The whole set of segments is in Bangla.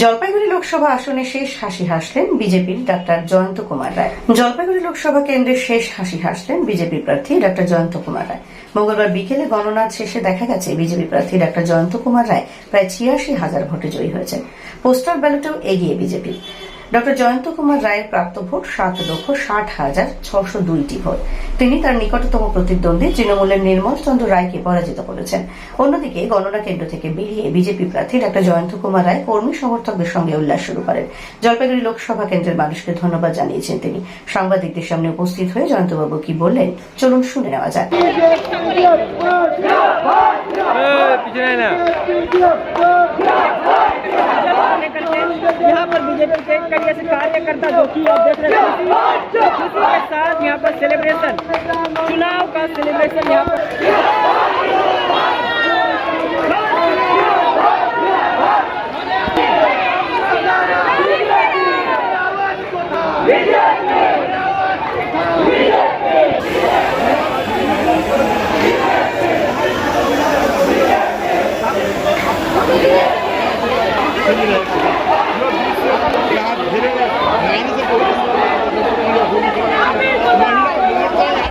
জলপাইগুড়ি লোকসভা আসনে শেষ হাসি হাসলেন বিজেপির ডাক্তার জয়ন্ত কুমার রায়। জলপাইগুড়ি লোকসভা কেন্দ্রে শেষ হাসি হাসলেন বিজেপি প্রার্থী ডাক্তার জয়ন্ত কুমার রায়। মঙ্গলবার বিকেলে গণনা শেষে দেখা গেছে বিজেপি প্রার্থী ডাক্তার জয়ন্ত কুমার রায় প্রায় ছিয়াশি হাজার ভোটে জয়ী হয়েছেন। পোস্টাল ব্যালটেও এগিয়ে বিজেপি। ডক্টর জয়ন্ত কুমার রায়ের প্রাপ্ত ভোট সাত লক্ষ ষাট হাজার ছশো দুইটি ভোট তিনি তার নিকটতম প্রতিদ্বন্দ্বী তৃণমূলের নির্মল চন্দ্র রায়কে পরাজিত করেছেন অন্যদিকে গণনা কেন্দ্র থেকে বেরিয়ে বিজেপি প্রার্থী ডক্টর জয়ন্ত কুমার রায় কর্মী সমর্থকদের সঙ্গে উল্লাস শুরু করেন জলপাইগুড়ি লোকসভা কেন্দ্রের মানুষকে ধন্যবাদ জানিয়েছেন তিনি সাংবাদিকদের সামনে উপস্থিত হয়ে জয়ন্তবাবু কি বললেন চলুন শুনে নেওয়া যাক जो कि आप देख रहे हैं के साथ यहाँ पर सेलिब्रेशन चुनाव का सेलिब्रेशन यहाँ पर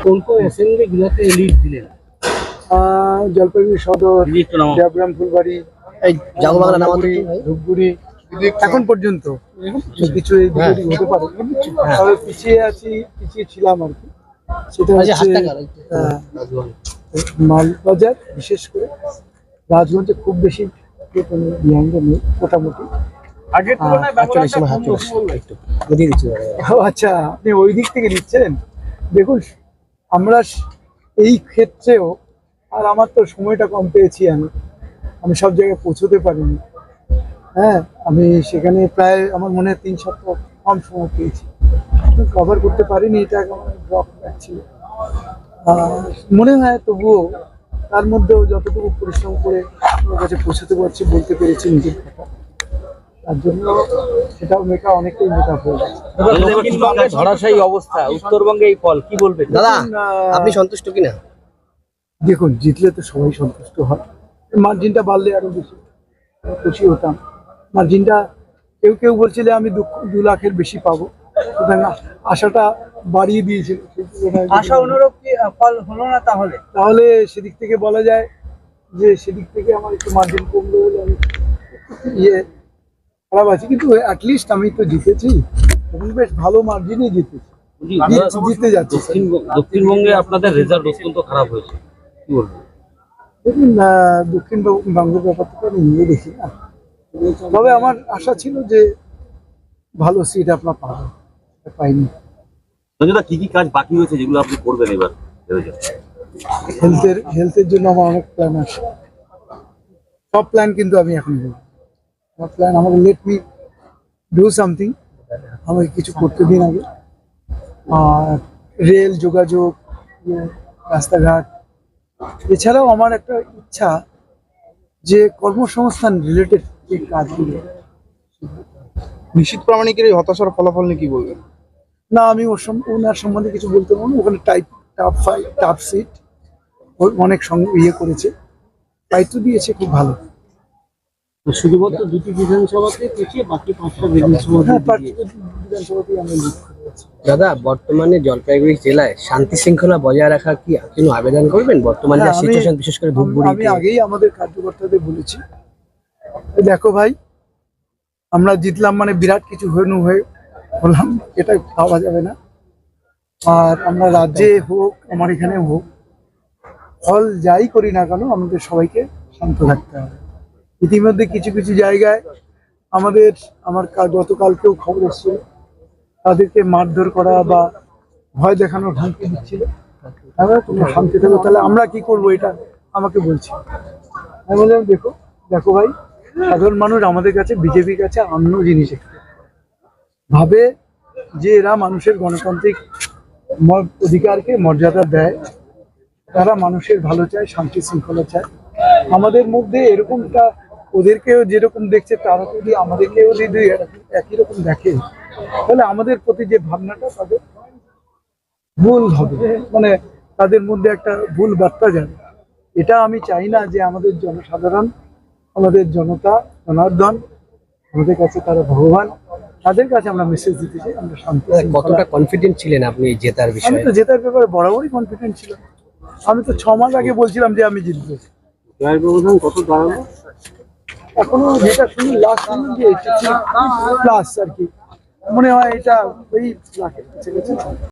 কোন কোন অ্যাসেম্বলি গুলোতে লিড দিলেন আহ, জলপাইগুড়ি সদর দেবগ্রাম ফুলবাড়ি এই ধূপগুড়ি, এখন পর্যন্ত কিছু এই হতে পারে। তবে পিছিয়ে আছি পিছিয়ে ছিলাম আর কি। সেটা আচ্ছা, হচ্ছে তো। আহ, মালবাজার বিশেষ করে। রাজগঞ্জে খুব বেশি বিহাইন্ডে নেই মোটামুটি। আগের হ্যাঁ, তুলনায় আচ্ছা আপনি ওই দিক থেকে নিচ্ছেন? দেখুন আমরা এই ক্ষেত্রেও, আর আমার তো সময়টা কম পেয়েছি আমি। আমি সব জায়গায় পৌঁছতে পারিনি। হ্যাঁ আমি সেখানে প্রায় আমার মনে হয় তিন সপ্তাহ কম সময় পেয়েছি। কভার করতে পারিনি, এটা আমার ড্রপ ছিল মনে হয় তবুও তার মধ্যেও যতটুকু পরিশ্রম করে আমার কাছে পৌঁছতে পারছি বলতে পেরেছি নিজের কথা তার জন্য সেটাও মেকা অনেকটাই গেছে ধরাশায়ী অবস্থা উত্তরবঙ্গে এই ফল কি বলবেন? দাদা দেখুন, আপনি সন্তুষ্ট কিনা? দেখুন জিতলে তো সবাই সন্তুষ্ট হয়। মার্জিনটা বাড়লে আরও বেশি খুশি হতাম। মার্জিনটা কেউ কেউ বলছিলে আমি দু দু লাখের বেশি পাবো। সুতরাং আশাটা বাড়িয়ে দিয়েছিল। আশা অনুরূপ কি ফল হলো না তাহলে? তাহলে সেদিক থেকে বলা যায় যে সেদিক থেকে আমার একটু মার্জিন কমলো বলে আমি ইয়ে খারাপ আছে কিন্তু অ্যাটলিস্ট আমি তো জিতেছি। বেশ ভালো মার্জিনে জিতেছি। জিতে যাচ্ছে। দক্ষিণবঙ্গে আপনাদের রেজাল্ট অত্যন্ত খারাপ হয়েছে। কি বলবেন? দেখুন দক্ষিণবঙ্গের ব্যাপারটা আমি নিয়ে দেখি। না তবে আমার আশা ছিল যে ভালো সিট আপনার পাবেন। পাইনি। সঞ্জয়দা কি কি কাজ বাকি রয়েছে যেগুলো আপনি করবেন এবার হেলথের হেলথের জন্য আমার অনেক প্ল্যান আছে। সব প্ল্যান কিন্তু আমি এখন করব। আমার প্ল্যান আমাকে লেট মি ডু সামথিং আমাকে কিছু করতে দিন আগে। আর রেল যোগাযোগ রাস্তাঘাট। এছাড়াও আমার একটা ইচ্ছা যে কর্মসংস্থান রিলেটেড যে কাজগুলো নিশ্চিত প্রামাণিকের এই হতাশার ফলাফল নিয়ে কি বলবেন? না আমি ওর ওনার সম্বন্ধে কিছু বলতে পারব। ওখানে টাইপ টাপ ফাইভ টাপ সিট অনেক সঙ্গে ইয়ে করেছে। দায়িত্ব দিয়েছে খুব ভালো। শুধুমাত্র দুটি বিধানসভাতে পিছিয়ে বাকি পাঁচটা বিধানসভা হ্যাঁ বিধানসভাতেই আমরা দাদা বর্তমানে জলপাইগুড়ি জেলায় শান্তি শৃঙ্খলা বজায় রাখার কি কোনো আবেদন করবেন? বর্তমান যা হ্যাঁ, সিচুয়েশন বিশেষ করে আমি আগেই আমাদের কার্যকর্তাদের বলেছি। দেখো ভাই আমরা জিতলাম মানে বিরাট কিছু হনু হয়ে হলাম এটা ভাবা যাবে না। আর আমরা রাজ্যে হোক আমার এখানে হোক ফল যাই করি না কেন আমাদের সবাইকে শান্ত থাকতে হবে। ইতিমধ্যে কিছু কিছু জায়গায় আমাদের, আমার গতকালকেও খবর এসেছিল, তাদেরকে মারধর করা বা ভয় দেখানোর হুমকি দিচ্ছিল। তোমরা শান্তি থাকো তাহলে আমরা কি করব এটা আমাকে বলছি। আমি বললাম, দেখো দেখো ভাই, সাধারণ মানুষ আমাদের কাছে, বিজেপির কাছে অন্য জিনিস ভাবে যে এরা মানুষের গণতান্ত্রিক অধিকারকে মর্যাদা দেয়, তারা মানুষের ভালো চায়, শান্তি শৃঙ্খলা চায়। আমাদের মধ্যে এরকমটা ওদেরকেও যেরকম দেখছে তারা যদি আমাদেরকেও যদি একই রকম দেখে তাহলে আমাদের প্রতি যে ভাবনাটা তাদের ভুল হবে। মানে তাদের মধ্যে একটা ভুল বার্তা যাবে। এটা আমি চাই না যে আমাদের জনসাধারণ আমাদের জনতা জনার্দন আমাদের কাছে তারা ভগবান তাদের কাছে আমরা মেসেজ দিতে চাই আমরা শান্ত মানে কতটা কনফিডেন্ট ছিলেন আপনি জেতার বিষয়ে আমি তো জেতার ব্যাপারে বরাবরই কনফিডেন্ট ছিলাম। আমি তো ছ মাস আগে বলছিলাম যে আমি জিতবো। জয় ব্যবধান কত দাঁড়ানো এখনও যেটা শুনি লাস্ট শুনি যে প্লাস আর কি। মনে হয় এটা ওই লাখের কাছে